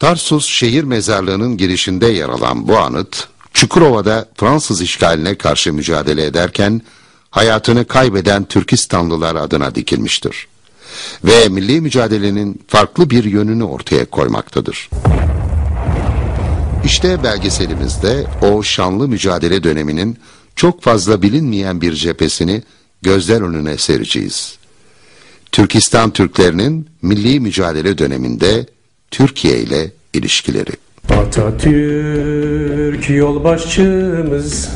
Tarsus şehir mezarlığının girişinde yer alan bu anıt, Çukurova'da Fransız işgaline karşı mücadele ederken hayatını kaybeden Türkistanlılar adına dikilmiştir. Ve milli mücadelenin farklı bir yönünü ortaya koymaktadır. İşte belgeselimizde o şanlı mücadele döneminin çok fazla bilinmeyen bir cephesini gözler önüne sereceğiz. Türkistan Türklerinin milli mücadele döneminde Türkiye ile ilişkileri. Atatürk yol başçımız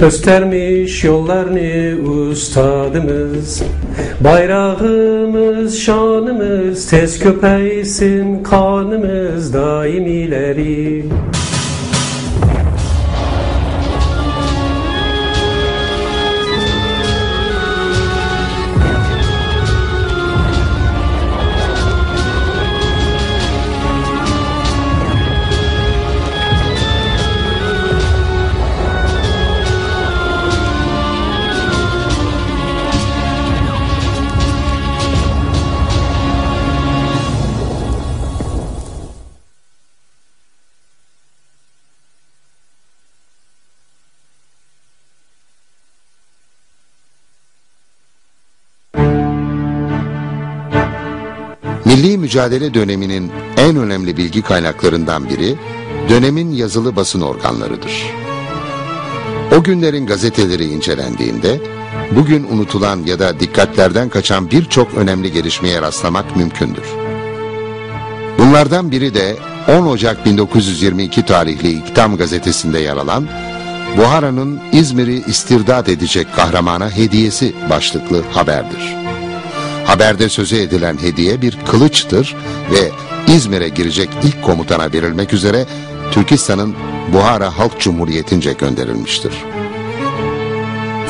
Göstermiş yollarını ustadımız Bayrağımız şanımız Tez köpeysin kanımız daim ileri mücadele döneminin en önemli bilgi kaynaklarından biri dönemin yazılı basın organlarıdır. O günlerin gazeteleri incelendiğinde bugün unutulan ya da dikkatlerden kaçan birçok önemli gelişmeye rastlamak mümkündür. Bunlardan biri de 10 Ocak 1922 tarihli İktam gazetesinde yer alan Buhara'nın İzmir'i istirdat edecek kahramana hediyesi başlıklı haberdir. Haberde sözü edilen hediye bir kılıçtır ve İzmir'e girecek ilk komutana verilmek üzere Türkistan'ın Buhara Halk Cumhuriyeti'nce gönderilmiştir.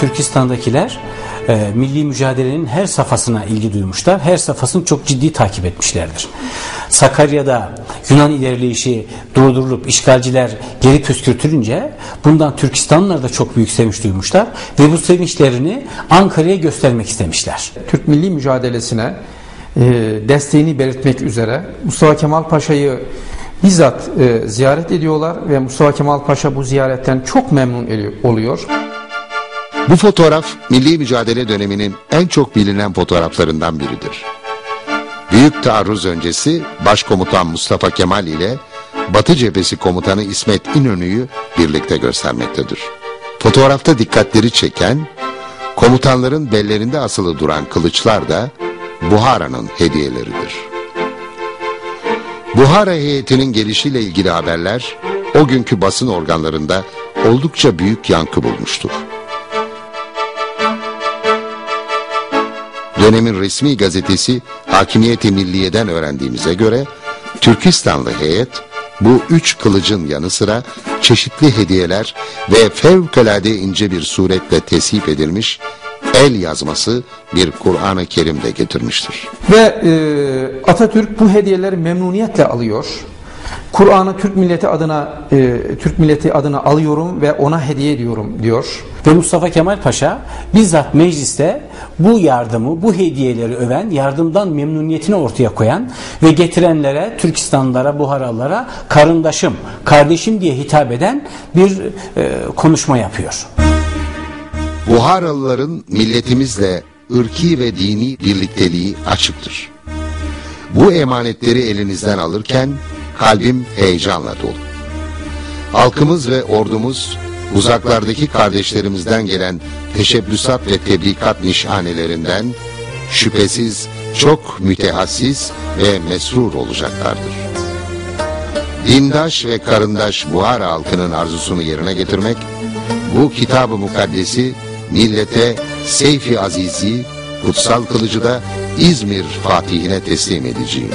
Türkistan'dakiler e, milli mücadelenin her safhasına ilgi duymuşlar. Her safhasını çok ciddi takip etmişlerdir. Sakarya'da Yunan ilerleyişi durdurulup işgalciler geri püskürtülünce bundan Türkistanlılar da çok büyük sevinç duymuşlar ve bu sevinçlerini Ankara'ya göstermek istemişler. Türk milli mücadelesine e, desteğini belirtmek üzere Mustafa Kemal Paşa'yı bizzat e, ziyaret ediyorlar ve Mustafa Kemal Paşa bu ziyaretten çok memnun oluyor. Bu fotoğraf milli mücadele döneminin en çok bilinen fotoğraflarından biridir. Büyük taarruz öncesi Başkomutan Mustafa Kemal ile Batı Cephesi Komutanı İsmet İnönü'yü birlikte göstermektedir. Fotoğrafta dikkatleri çeken, komutanların bellerinde asılı duran kılıçlar da Buhara'nın hediyeleridir. Buhara heyetinin gelişiyle ilgili haberler o günkü basın organlarında oldukça büyük yankı bulmuştur. Dönemin resmi gazetesi Hakimiyeti Milliye'den öğrendiğimize göre Türkistanlı heyet bu üç kılıcın yanı sıra çeşitli hediyeler ve fevkalade ince bir suretle tesip edilmiş el yazması bir Kur'an-ı Kerim de getirmiştir. Ve e, Atatürk bu hediyeleri memnuniyetle alıyor. Kur'an'ı Türk milleti adına e, Türk milleti adına alıyorum ve ona hediye ediyorum diyor. Ve Mustafa Kemal Paşa bizzat mecliste bu yardımı, bu hediyeleri öven, yardımdan memnuniyetini ortaya koyan ve getirenlere, Türkistanlılara, Buharalılara karındaşım, kardeşim diye hitap eden bir e, konuşma yapıyor. Buharalıların milletimizle ırki ve dini birlikteliği açıktır. Bu emanetleri elinizden alırken kalbim heyecanla dolu. Halkımız ve ordumuz uzaklardaki kardeşlerimizden gelen teşebbüsat ve teblikat nişanelerinden şüphesiz çok mütehassiz ve mesrur olacaklardır. Dindaş ve karındaş Buhara halkının arzusunu yerine getirmek, bu kitab-ı mukaddesi millete Seyfi Azizi, kutsal kılıcı da İzmir Fatihine teslim edeceğim.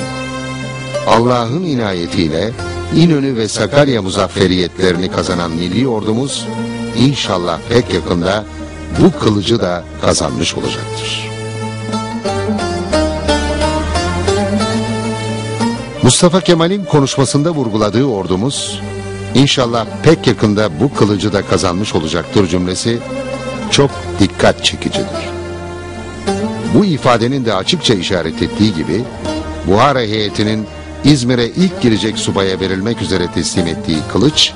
Allah'ın inayetiyle İnönü ve Sakarya muzafferiyetlerini kazanan milli ordumuz inşallah pek yakında bu kılıcı da kazanmış olacaktır. Mustafa Kemal'in konuşmasında vurguladığı ordumuz inşallah pek yakında bu kılıcı da kazanmış olacaktır cümlesi çok dikkat çekicidir. Bu ifadenin de açıkça işaret ettiği gibi Buhara heyetinin İzmir'e ilk girecek subaya verilmek üzere teslim ettiği kılıç,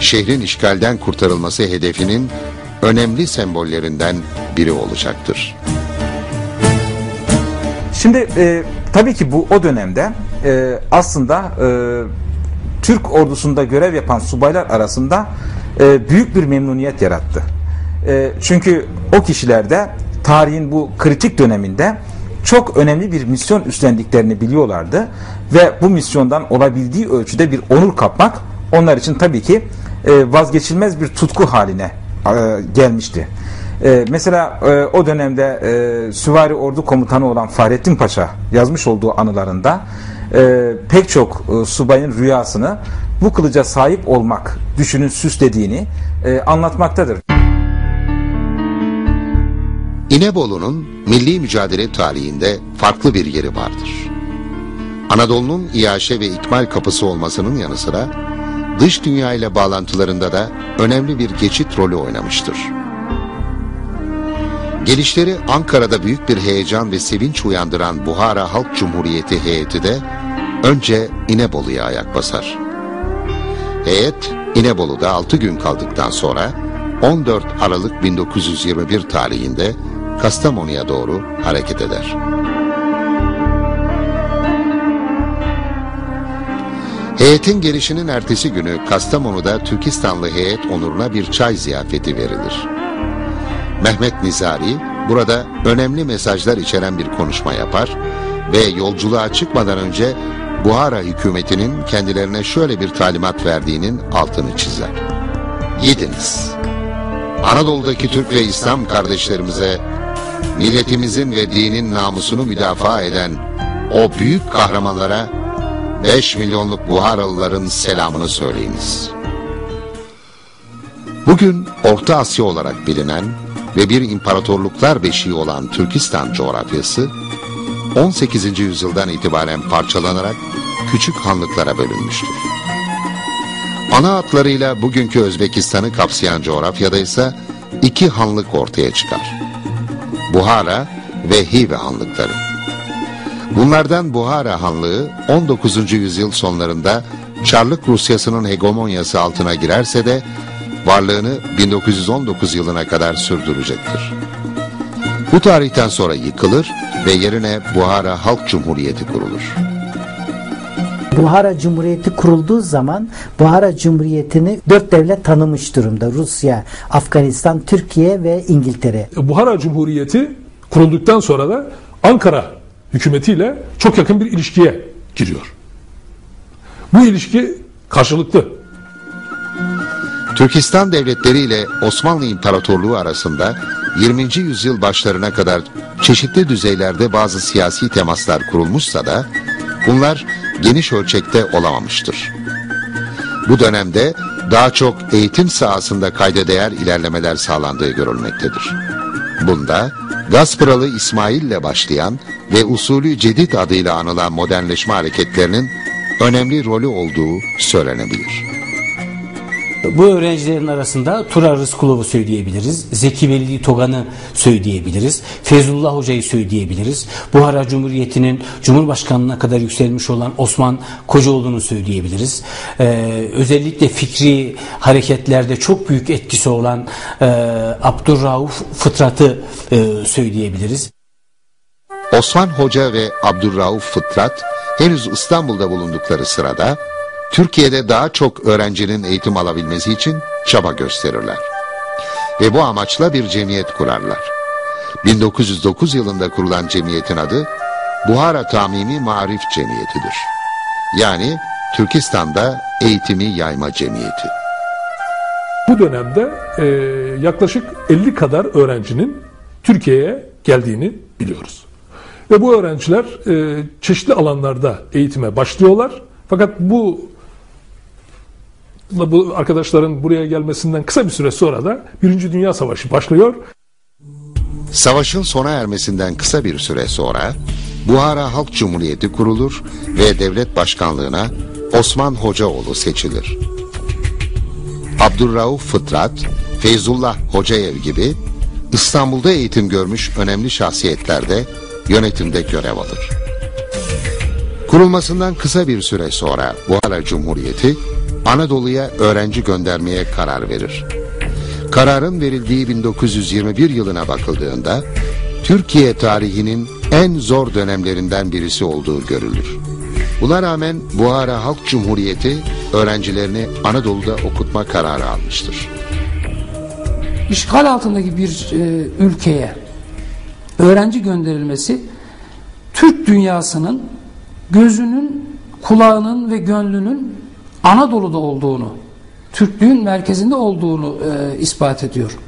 şehrin işgalden kurtarılması hedefinin önemli sembollerinden biri olacaktır. Şimdi e, tabii ki bu o dönemde e, aslında e, Türk ordusunda görev yapan subaylar arasında e, büyük bir memnuniyet yarattı. E, çünkü o kişilerde tarihin bu kritik döneminde çok önemli bir misyon üstlendiklerini biliyorlardı ve bu misyondan olabildiği ölçüde bir onur kapmak onlar için tabii ki e, vazgeçilmez bir tutku haline e, gelmişti. E, mesela o dönemde Süvari Ordu Komutanı olan Fahrettin Paşa yazmış olduğu anılarında pek çok subayın rüyasını bu kılıca sahip olmak düşünün süslediğini anlatmaktadır. İnebolu'nun milli mücadele tarihinde farklı bir yeri vardır. Anadolu'nun iaşe ve ikmal kapısı olmasının yanı sıra dış dünya ile bağlantılarında da önemli bir geçit rolü oynamıştır. Gelişleri Ankara'da büyük bir heyecan ve sevinç uyandıran Buhara Halk Cumhuriyeti heyeti de önce İnebolu'ya ayak basar. Heyet İnebolu'da 6 gün kaldıktan sonra 14 Aralık 1921 tarihinde Kastamonu'ya doğru hareket eder. Heyetin gelişinin ertesi günü Kastamonu'da Türkistanlı heyet onuruna bir çay ziyafeti verilir. Mehmet Nizari burada önemli mesajlar içeren bir konuşma yapar ve yolculuğa çıkmadan önce Buhara hükümetinin kendilerine şöyle bir talimat verdiğinin altını çizer. Gidiniz. Anadolu'daki Türk ve İslam kardeşlerimize milletimizin ve dinin namusunu müdafaa eden o büyük kahramanlara 5 milyonluk Buharalıların selamını söyleyiniz. Bugün Orta Asya olarak bilinen ve bir imparatorluklar beşiği olan Türkistan coğrafyası 18. yüzyıldan itibaren parçalanarak küçük hanlıklara bölünmüştür. Ana hatlarıyla bugünkü Özbekistan'ı kapsayan coğrafyada ise iki hanlık ortaya çıkar. Buhara ve Hive hanlıkları. Bunlardan Buhara Hanlığı 19. yüzyıl sonlarında Çarlık Rusyası'nın hegemonyası altına girerse de varlığını 1919 yılına kadar sürdürecektir. Bu tarihten sonra yıkılır ve yerine Buhara Halk Cumhuriyeti kurulur. Buhara Cumhuriyeti kurulduğu zaman Buhara Cumhuriyeti'ni dört devlet tanımış durumda. Rusya, Afganistan, Türkiye ve İngiltere. Buhara Cumhuriyeti kurulduktan sonra da Ankara hükümetiyle çok yakın bir ilişkiye giriyor. Bu ilişki karşılıklı. Türkistan devletleri ile Osmanlı İmparatorluğu arasında 20. yüzyıl başlarına kadar çeşitli düzeylerde bazı siyasi temaslar kurulmuşsa da bunlar geniş ölçekte olamamıştır. Bu dönemde daha çok eğitim sahasında kayda değer ilerlemeler sağlandığı görülmektedir. Bunda Gaspıralı İsmail ile başlayan ve usulü cedid adıyla anılan modernleşme hareketlerinin önemli rolü olduğu söylenebilir. Bu öğrencilerin arasında Tura Rızkulov'u söyleyebiliriz. Zeki Veli Togan'ı söyleyebiliriz. Fezullah Hoca'yı söyleyebiliriz. Buhara Cumhuriyeti'nin Cumhurbaşkanlığına kadar yükselmiş olan Osman Kocaoğlu'nu söyleyebiliriz. Ee, özellikle fikri hareketlerde çok büyük etkisi olan e, Abdurrauf Fıtrat'ı e, söyleyebiliriz. Osman Hoca ve Abdurrauf Fıtrat henüz İstanbul'da bulundukları sırada Türkiye'de daha çok öğrencinin eğitim alabilmesi için çaba gösterirler. Ve bu amaçla bir cemiyet kurarlar. 1909 yılında kurulan cemiyetin adı Buhara Tamimi Marif Cemiyeti'dir. Yani Türkistan'da eğitimi yayma cemiyeti. Bu dönemde e, yaklaşık 50 kadar öğrencinin Türkiye'ye geldiğini biliyoruz. Ve bu öğrenciler e, çeşitli alanlarda eğitime başlıyorlar. Fakat bu bu arkadaşların buraya gelmesinden kısa bir süre sonra da Birinci Dünya Savaşı başlıyor. Savaşın sona ermesinden kısa bir süre sonra Buhara Halk Cumhuriyeti kurulur ve devlet başkanlığına Osman Hocaoğlu seçilir. Abdurrauf Fıtrat, Feyzullah Hocaev gibi İstanbul'da eğitim görmüş önemli şahsiyetler de yönetimde görev alır. Kurulmasından kısa bir süre sonra Buhara Cumhuriyeti Anadolu'ya öğrenci göndermeye karar verir. Kararın verildiği 1921 yılına bakıldığında Türkiye tarihinin en zor dönemlerinden birisi olduğu görülür. Buna rağmen Buhara Halk Cumhuriyeti öğrencilerini Anadolu'da okutma kararı almıştır. işgal altındaki bir e, ülkeye öğrenci gönderilmesi Türk dünyasının gözünün, kulağının ve gönlünün Anadolu'da olduğunu, Türklüğün merkezinde olduğunu e, ispat ediyor.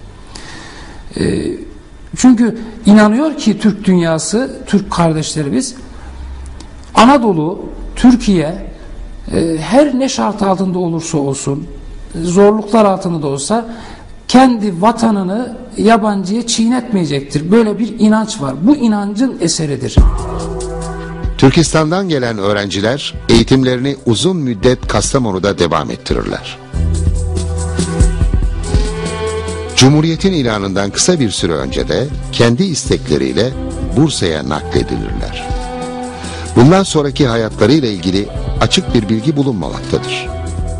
E, çünkü inanıyor ki Türk dünyası, Türk kardeşlerimiz Anadolu, Türkiye e, her ne şart altında olursa olsun, zorluklar altında da olsa kendi vatanını yabancıya çiğnetmeyecektir. Böyle bir inanç var. Bu inancın eseridir. Türkistan'dan gelen öğrenciler eğitimlerini uzun müddet Kastamonu'da devam ettirirler. Cumhuriyetin ilanından kısa bir süre önce de kendi istekleriyle Bursa'ya nakledilirler. Bundan sonraki hayatlarıyla ilgili açık bir bilgi bulunmamaktadır.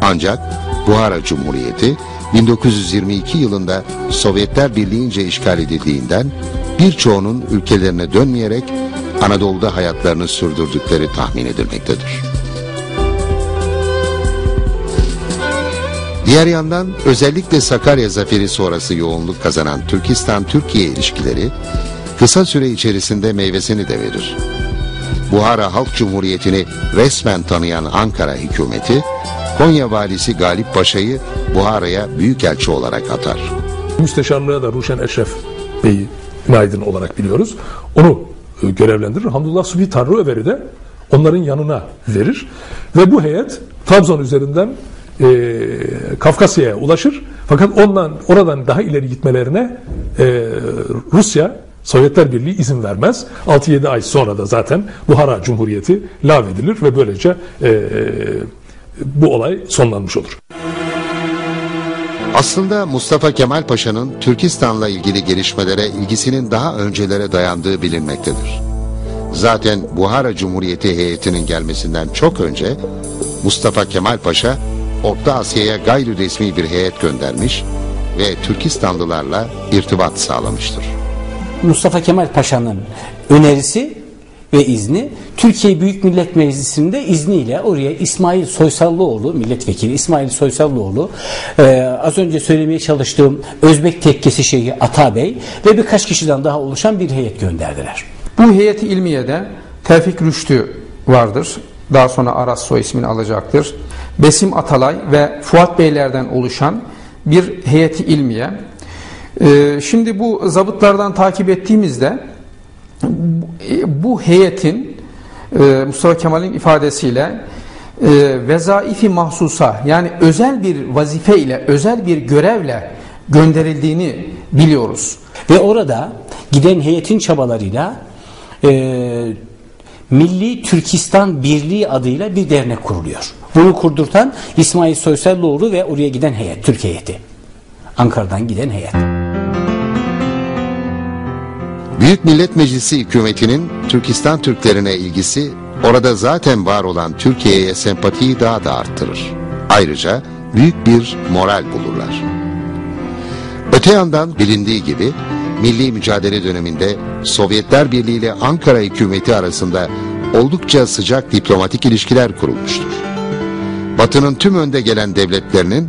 Ancak Buhara Cumhuriyeti 1922 yılında Sovyetler Birliği'nce işgal edildiğinden birçoğunun ülkelerine dönmeyerek Anadolu'da hayatlarını sürdürdükleri tahmin edilmektedir. Diğer yandan özellikle Sakarya zaferi sonrası yoğunluk kazanan Türkistan-Türkiye ilişkileri kısa süre içerisinde meyvesini de verir. Buhara Halk Cumhuriyeti'ni resmen tanıyan Ankara hükümeti, Konya valisi Galip Paşa'yı Buhara'ya büyükelçi olarak atar. Müsteşarlığa da Ruşen Eşref Bey'i günaydın olarak biliyoruz. Onu görevlendirir. Hamdullah Subi Tanrıöveri de onların yanına verir. Ve bu heyet Trabzon üzerinden e, Kafkasya'ya ulaşır. Fakat ondan oradan daha ileri gitmelerine e, Rusya Sovyetler Birliği izin vermez. 6-7 ay sonra da zaten Buhara Cumhuriyeti lağvedilir ve böylece e, bu olay sonlanmış olur. Aslında Mustafa Kemal Paşa'nın Türkistan'la ilgili gelişmelere ilgisinin daha öncelere dayandığı bilinmektedir. Zaten Buhara Cumhuriyeti heyetinin gelmesinden çok önce Mustafa Kemal Paşa Orta Asya'ya gayri resmi bir heyet göndermiş ve Türkistanlılarla irtibat sağlamıştır. Mustafa Kemal Paşa'nın önerisi ve izni Türkiye Büyük Millet Meclisi'nde izniyle oraya İsmail Soysallıoğlu milletvekili İsmail Soysallıoğlu e, az önce söylemeye çalıştığım Özbek Tekkesi Şeyhi Atabey ve birkaç kişiden daha oluşan bir heyet gönderdiler. Bu heyeti ilmiyede Tevfik Rüştü vardır. Daha sonra Aras soy ismini alacaktır. Besim Atalay ve Fuat Beylerden oluşan bir heyeti ilmiye. Ee, şimdi bu zabıtlardan takip ettiğimizde bu heyetin e, Mustafa Kemal'in ifadesiyle e, vezaifi mahsusa yani özel bir vazife ile özel bir görevle gönderildiğini biliyoruz. Ve orada giden heyetin çabalarıyla e, Milli Türkistan Birliği adıyla bir dernek kuruluyor. Bunu kurdurtan İsmail Soysallıoğlu ve oraya giden heyet, Türk heyeti. Ankara'dan giden heyet. Büyük Millet Meclisi hükümetinin Türkistan Türklerine ilgisi orada zaten var olan Türkiye'ye sempatiyi daha da arttırır. Ayrıca büyük bir moral bulurlar. Öte yandan bilindiği gibi milli mücadele döneminde Sovyetler Birliği ile Ankara hükümeti arasında oldukça sıcak diplomatik ilişkiler kurulmuştur. Batı'nın tüm önde gelen devletlerinin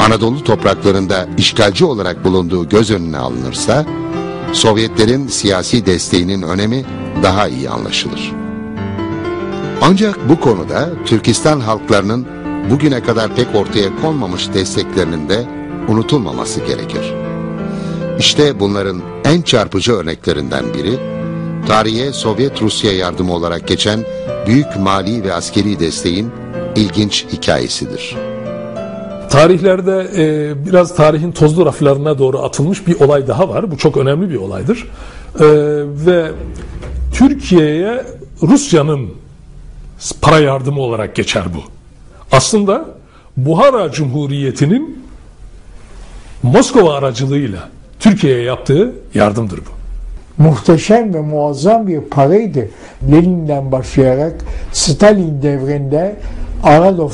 Anadolu topraklarında işgalci olarak bulunduğu göz önüne alınırsa, Sovyetlerin siyasi desteğinin önemi daha iyi anlaşılır. Ancak bu konuda Türkistan halklarının bugüne kadar pek ortaya konmamış desteklerinin de unutulmaması gerekir. İşte bunların en çarpıcı örneklerinden biri, tarihe Sovyet Rusya yardımı olarak geçen büyük mali ve askeri desteğin ilginç hikayesidir. Tarihlerde e, biraz tarihin tozlu raflarına doğru atılmış bir olay daha var. Bu çok önemli bir olaydır. E, ve Türkiye'ye Rusya'nın para yardımı olarak geçer bu. Aslında Buhara Cumhuriyeti'nin Moskova aracılığıyla Türkiye'ye yaptığı yardımdır bu. muhteşem ve muazzam bir paraydı. Lenin'den başlayarak Stalin devrinde Anadolu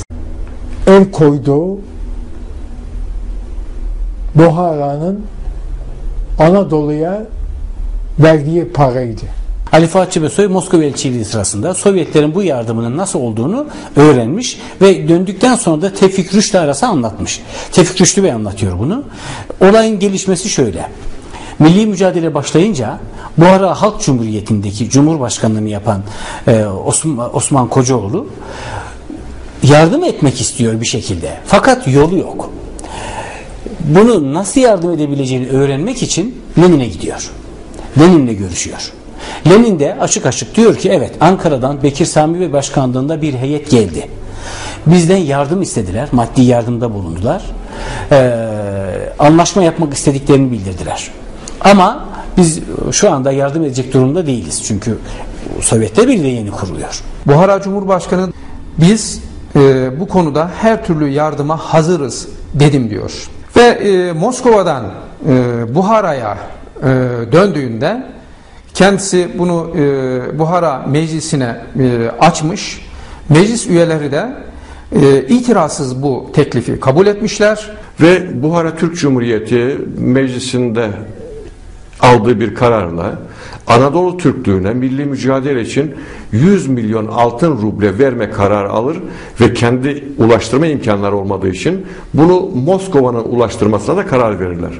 el koyduğu Buhara'nın Anadolu'ya verdiği paraydı. Ali Fuat Cebesoy Moskova elçiliği sırasında Sovyetlerin bu yardımının nasıl olduğunu öğrenmiş ve döndükten sonra da Tevfik Rüştü arası anlatmış. Tevfik Rüştü Bey anlatıyor bunu. Olayın gelişmesi şöyle. Milli mücadele başlayınca Buhara Halk Cumhuriyeti'ndeki Cumhurbaşkanlığını yapan e, Osman, Osman Kocaoğlu yardım etmek istiyor bir şekilde. Fakat yolu yok. Bunu nasıl yardım edebileceğini öğrenmek için Lenin'e gidiyor. Lenin'le görüşüyor. Lenin de açık açık diyor ki evet Ankara'dan Bekir Sami ve başkanlığında bir heyet geldi. Bizden yardım istediler. Maddi yardımda bulundular. Ee, anlaşma yapmak istediklerini bildirdiler. Ama biz şu anda yardım edecek durumda değiliz. Çünkü Sovyetler Birliği yeni kuruluyor. Buhara Cumhurbaşkanı biz e, bu konuda her türlü yardıma hazırız dedim diyor. Ve e, Moskova'dan e, Buhara'ya e, döndüğünde kendisi bunu e, Buhara meclisine e, açmış. Meclis üyeleri de e, itirazsız bu teklifi kabul etmişler. Ve Buhara Türk Cumhuriyeti meclisinde aldığı bir kararla Anadolu Türklüğüne milli mücadele için 100 milyon altın ruble verme kararı alır ve kendi ulaştırma imkanları olmadığı için bunu Moskova'nın ulaştırmasına da karar verirler.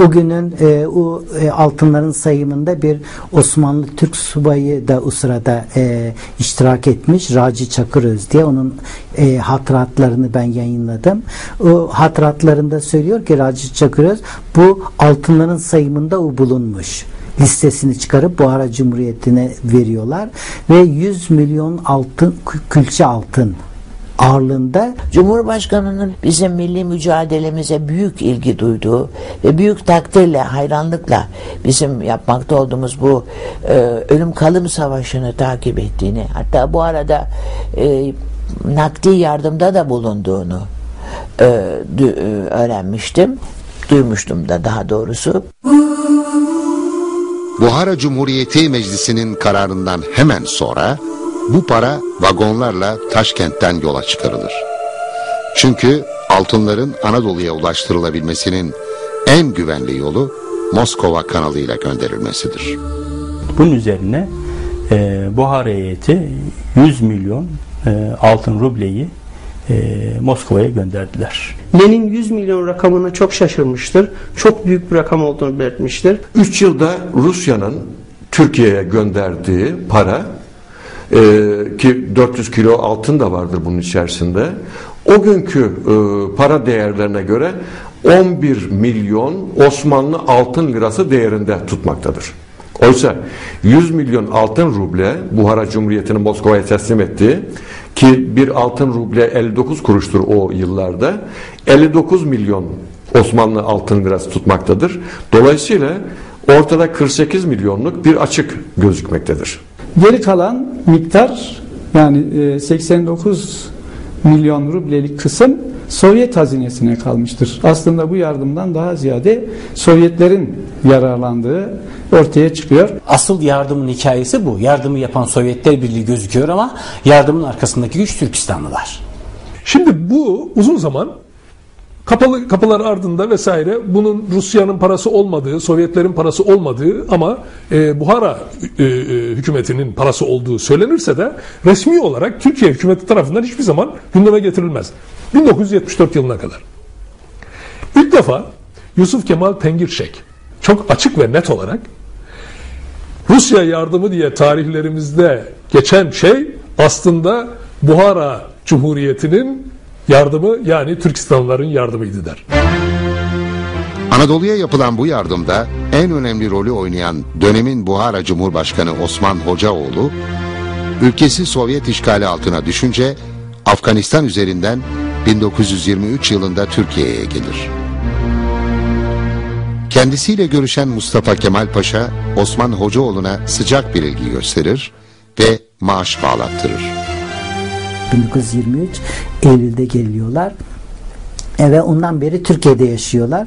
O günün e, o e, altınların sayımında bir Osmanlı Türk subayı da o sırada e, iştirak etmiş. Raci Çakıröz diye onun e, hatıratlarını ben yayınladım. O hatıratlarında söylüyor ki Raci Çakıröz bu altınların sayımında o bulunmuş listesini çıkarıp Buhara Cumhuriyeti'ne veriyorlar ve 100 milyon altın külçe altın ağırlığında Cumhurbaşkanının bizim milli mücadelemize büyük ilgi duyduğu ve büyük takdirle, hayranlıkla bizim yapmakta olduğumuz bu e, ölüm kalım savaşını takip ettiğini, hatta bu arada e, nakdi yardımda da bulunduğunu e, dü- e, öğrenmiştim. Duymuştum da daha doğrusu. Buhara Cumhuriyeti Meclisi'nin kararından hemen sonra bu para vagonlarla Taşkent'ten yola çıkarılır. Çünkü altınların Anadolu'ya ulaştırılabilmesinin en güvenli yolu Moskova kanalıyla gönderilmesidir. Bunun üzerine e, Buhara heyeti 100 milyon e, altın rubleyi e, Moskova'ya gönderdiler. Lenin 100 milyon rakamına çok şaşırmıştır. Çok büyük bir rakam olduğunu belirtmiştir. 3 yılda Rusya'nın Türkiye'ye gönderdiği para e, ki 400 kilo altın da vardır bunun içerisinde. O günkü e, para değerlerine göre 11 milyon Osmanlı altın lirası değerinde tutmaktadır. Oysa 100 milyon altın ruble Buhara Cumhuriyeti'nin Moskova'ya teslim ettiği ki bir altın ruble 59 kuruştur o yıllarda 59 milyon Osmanlı altın lirası tutmaktadır. Dolayısıyla ortada 48 milyonluk bir açık gözükmektedir. Geri kalan miktar yani e, 89 milyon rublelik kısım Sovyet hazinesine kalmıştır. Aslında bu yardımdan daha ziyade Sovyetlerin yararlandığı ortaya çıkıyor. Asıl yardımın hikayesi bu. Yardımı yapan Sovyetler Birliği gözüküyor ama yardımın arkasındaki güç Türkistanlılar. Şimdi bu uzun zaman kapalı kapılar ardında vesaire bunun Rusya'nın parası olmadığı, Sovyetlerin parası olmadığı ama e, Buhara e, e, hükümetinin parası olduğu söylenirse de resmi olarak Türkiye hükümeti tarafından hiçbir zaman gündeme getirilmez. 1974 yılına kadar. İlk defa Yusuf Kemal Tengirşek çok açık ve net olarak Rusya yardımı diye tarihlerimizde geçen şey aslında Buhara Cumhuriyeti'nin yardımı yani Türkistanlıların yardımıydı der. Anadolu'ya yapılan bu yardımda en önemli rolü oynayan dönemin Buhara Cumhurbaşkanı Osman Hocaoğlu, ülkesi Sovyet işgali altına düşünce Afganistan üzerinden 1923 yılında Türkiye'ye gelir. Kendisiyle görüşen Mustafa Kemal Paşa, Osman Hocaoğlu'na sıcak bir ilgi gösterir ve maaş bağlattırır. 1923 Eylül'de geliyorlar. E, ve ondan beri Türkiye'de yaşıyorlar.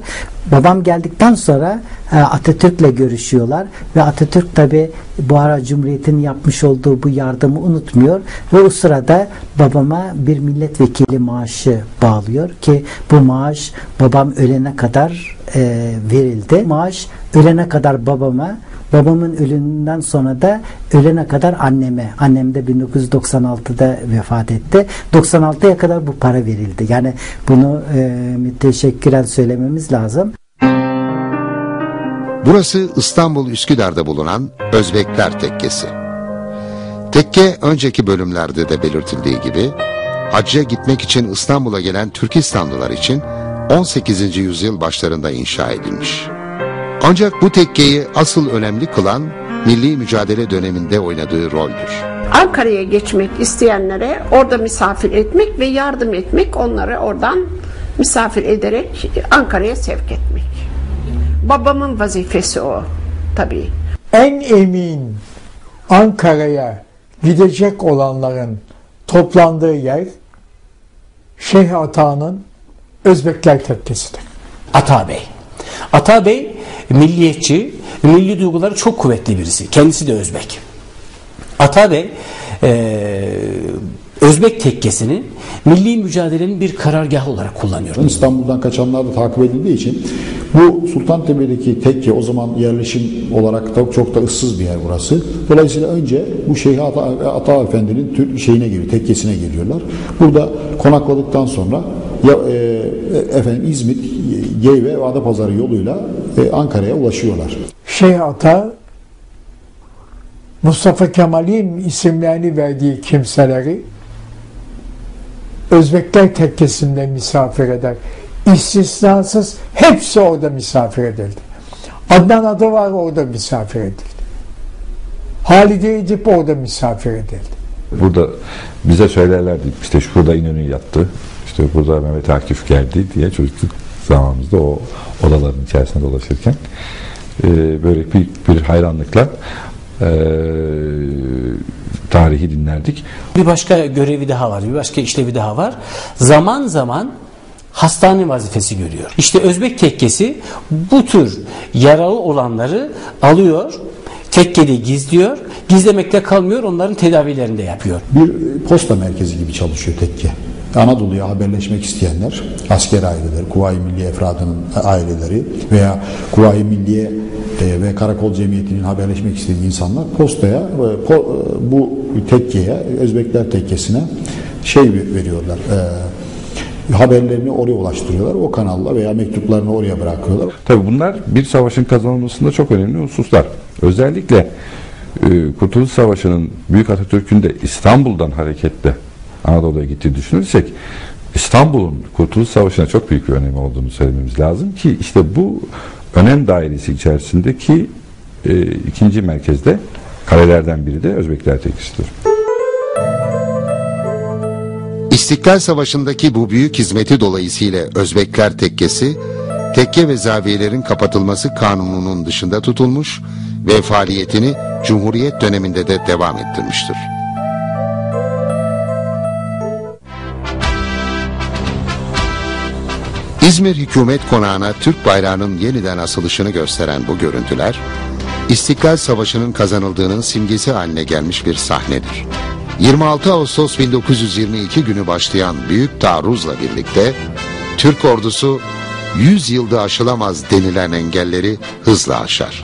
babam geldikten sonra e, Atatürk'le görüşüyorlar ve Atatürk tabi Buhara Cumhuriyeti'nin yapmış olduğu bu yardımı unutmuyor ve o sırada babama bir milletvekili maaşı bağlıyor ki bu maaş babam ölene kadar e, verildi. Maaş ölene kadar babama Babamın ölümünden sonra da ölene kadar anneme. Annem de 1996'da vefat etti. 96'ya kadar bu para verildi. Yani bunu e, müteşekkiren söylememiz lazım. Burası İstanbul Üsküdar'da bulunan Özbekler Tekkesi. Tekke önceki bölümlerde de belirtildiği gibi hacca gitmek için İstanbul'a gelen Türkistanlılar için 18. yüzyıl başlarında inşa edilmiş. Ancak bu tekkeyi asıl önemli kılan milli mücadele döneminde oynadığı roldür. Ankara'ya geçmek isteyenlere orada misafir etmek ve yardım etmek, onları oradan misafir ederek Ankara'ya sevk etmek. Babamın vazifesi o tabii. En emin Ankara'ya gidecek olanların toplandığı yer Şeyh Ata'nın Özbekler Tekkesi'dir. Ata Bey. Ata Bey milliyetçi, milli duyguları çok kuvvetli birisi. Kendisi de Özbek. Ata Bey e, Özbek tekkesini milli mücadelenin bir karargahı olarak kullanıyor. İstanbul'dan kaçanlar da takip edildiği için bu Sultantepe'deki tekke o zaman yerleşim olarak da çok da ıssız bir yer burası. Dolayısıyla önce bu Şeyh Ata, Ata Efendi'nin şeyine geliyor, tekkesine geliyorlar. Burada konakladıktan sonra ya, e, efendim İzmit, Geyve ve Adapazarı yoluyla e, Ankara'ya ulaşıyorlar. Şeyh Ata Mustafa Kemal'in isimlerini verdiği kimseleri Özbekler tekkesinde misafir eder. İstisnasız hepsi orada misafir edildi. Adnan adı var orada misafir edildi. Halide Edip orada misafir edildi. Burada bize söylerlerdi işte şurada İnönü yattı, işte burada Mehmet Akif geldi diye çocukluk zamanımızda o odaların içerisinde dolaşırken e, böyle bir, bir hayranlıkla e, tarihi dinlerdik. Bir başka görevi daha var, bir başka işlevi daha var. Zaman zaman hastane vazifesi görüyor. İşte Özbek tekkesi bu tür yaralı olanları alıyor, tekkede gizliyor. Gizlemekle kalmıyor, onların tedavilerini de yapıyor. Bir posta merkezi gibi çalışıyor tekke. Anadolu'ya haberleşmek isteyenler, asker aileleri, Kuvayi Milliye Efradı'nın aileleri veya Kuvayi Milliye e, ve Karakol Cemiyeti'nin haberleşmek istediği insanlar postaya, e, e, bu tekkeye, Özbekler tekkesine şey veriyorlar, e, haberlerini oraya ulaştırıyorlar. O kanalla veya mektuplarını oraya bırakıyorlar. Tabi bunlar bir savaşın kazanılmasında çok önemli hususlar. Özellikle e, Kurtuluş Savaşı'nın Büyük Atatürk'ün de İstanbul'dan hareketle Anadolu'ya gittiği düşünürsek İstanbul'un Kurtuluş Savaşı'na çok büyük bir önemi olduğunu söylememiz lazım ki işte bu önem dairesi içerisindeki e, ikinci merkezde kalelerden biri de Özbekler Tekkesi'dir. İstiklal Savaşı'ndaki bu büyük hizmeti dolayısıyla Özbekler Tekkesi, tekke ve zaviyelerin kapatılması kanununun dışında tutulmuş ve faaliyetini Cumhuriyet döneminde de devam ettirmiştir. İzmir Hükümet Konağı'na Türk bayrağının yeniden asılışını gösteren bu görüntüler, İstiklal Savaşı'nın kazanıldığının simgesi haline gelmiş bir sahnedir. 26 Ağustos 1922 günü başlayan büyük taarruzla birlikte Türk ordusu 100 yılda aşılamaz denilen engelleri hızla aşar.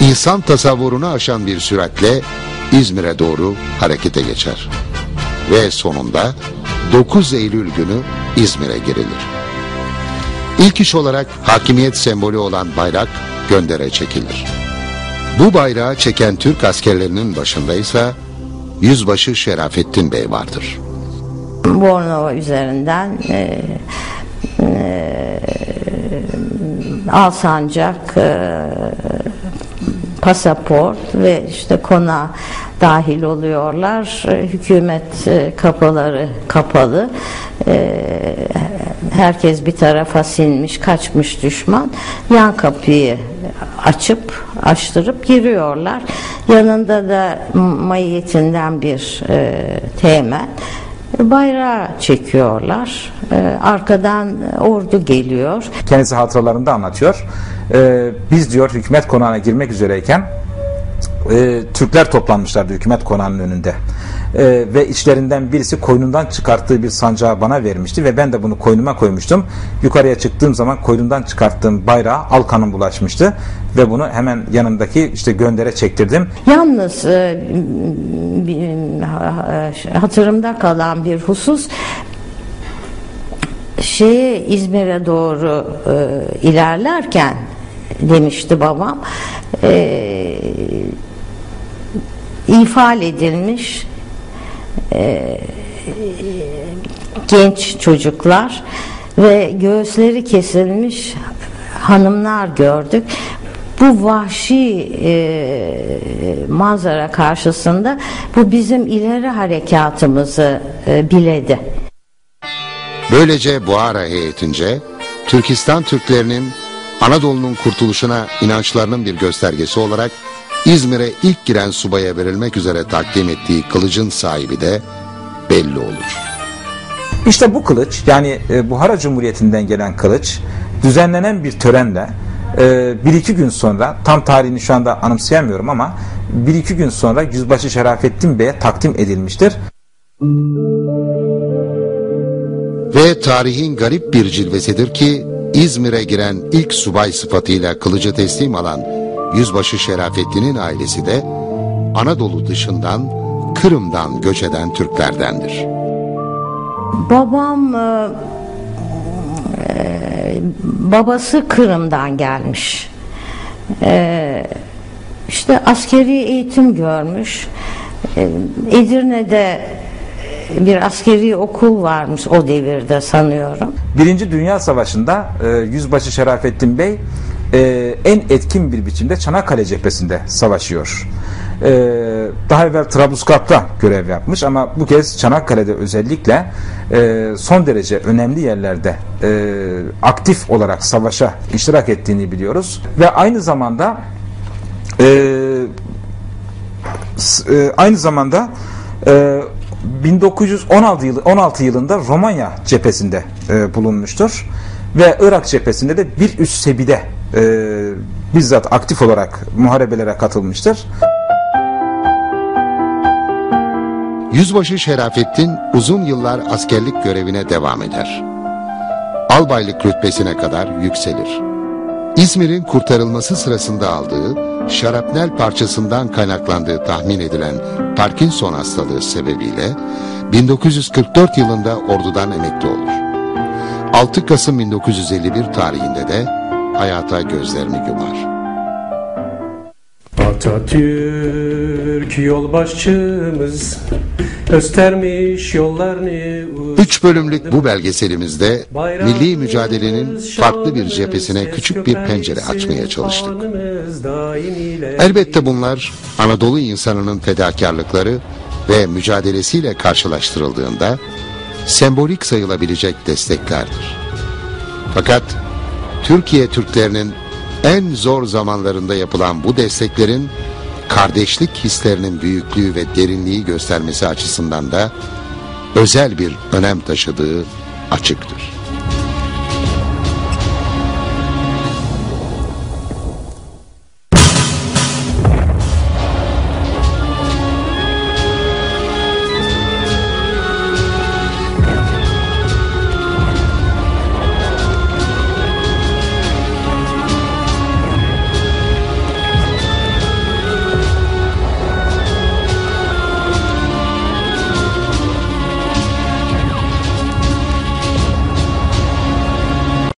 İnsan tasavvurunu aşan bir süratle İzmir'e doğru harekete geçer. Ve sonunda 9 Eylül günü İzmir'e girilir. İlk iş olarak hakimiyet sembolü olan bayrak göndere çekilir. Bu bayrağı çeken Türk askerlerinin başında ise Yüzbaşı Şerafettin Bey vardır. Bornova üzerinden e, e, Alsancak e, pasaport ve işte kona dahil oluyorlar. Hükümet e, kapıları kapalı. E, herkes bir tarafa sinmiş, kaçmış düşman. Yan kapıyı açıp açtırıp giriyorlar. Yanında da mayiyetinden bir e, teğmen bayrağı çekiyorlar. E, arkadan ordu geliyor. Kendisi hatıralarında anlatıyor. Ee, biz diyor hükümet konağına girmek üzereyken e, Türkler toplanmışlardı hükümet konağının önünde. E, ve içlerinden birisi koynundan çıkarttığı bir sancağı bana vermişti ve ben de bunu koynuma koymuştum. Yukarıya çıktığım zaman koynundan çıkarttığım bayrağa Alkan'ın bulaşmıştı ve bunu hemen yanımdaki işte göndere çektirdim. Yalnız e, hatırımda kalan bir husus şeye İzmir'e doğru e, ilerlerken demişti babam e, ifade edilmiş e, genç çocuklar ve göğüsleri kesilmiş hanımlar gördük. Bu vahşi e, manzara karşısında bu bizim ileri harekatımızı e, biledi. Böylece Buhara heyetince Türkistan Türklerinin Anadolu'nun kurtuluşuna inançlarının bir göstergesi olarak İzmir'e ilk giren subaya verilmek üzere takdim ettiği kılıcın sahibi de belli olur. İşte bu kılıç yani e, Buhara Cumhuriyeti'nden gelen kılıç düzenlenen bir törenle e, bir iki gün sonra tam tarihini şu anda anımsayamıyorum ama bir iki gün sonra Yüzbaşı Şerafettin Bey'e takdim edilmiştir. Ve tarihin garip bir cilvesidir ki İzmir'e giren ilk subay sıfatıyla kılıcı teslim alan Yüzbaşı Şerafettin'in ailesi de Anadolu dışından Kırım'dan göç eden Türklerdendir. Babam e, e, babası Kırım'dan gelmiş. E, işte askeri eğitim görmüş. E, Edirne'de bir askeri okul varmış o devirde sanıyorum. Birinci Dünya Savaşı'nda e, Yüzbaşı Şerafettin Bey e, en etkin bir biçimde Çanakkale cephesinde savaşıyor. E, daha evvel Trablusgarp'ta görev yapmış ama bu kez Çanakkale'de özellikle e, son derece önemli yerlerde e, aktif olarak savaşa iştirak ettiğini biliyoruz. Ve aynı zamanda e, e, aynı zamanda e, 1916 yılı 16 yılında Romanya cephesinde e, bulunmuştur ve Irak cephesinde de bir üst sebide e, bizzat aktif olarak muharebelere katılmıştır. Yüzbaşı Şerafettin uzun yıllar askerlik görevine devam eder. Albaylık rütbesine kadar yükselir. İzmir'in kurtarılması sırasında aldığı şarapnel parçasından kaynaklandığı tahmin edilen Parkinson hastalığı sebebiyle 1944 yılında ordudan emekli olur. 6 Kasım 1951 tarihinde de hayata gözlerini yumar. Atatürk yolbaşçımız göstermiş yollarını Üç bölümlük bu belgeselimizde milli mücadelenin farklı bir cephesine küçük bir pencere açmaya çalıştık. Elbette bunlar Anadolu insanının fedakarlıkları ve mücadelesiyle karşılaştırıldığında sembolik sayılabilecek desteklerdir. Fakat Türkiye Türklerinin en zor zamanlarında yapılan bu desteklerin kardeşlik hislerinin büyüklüğü ve derinliği göstermesi açısından da özel bir önem taşıdığı açıktır.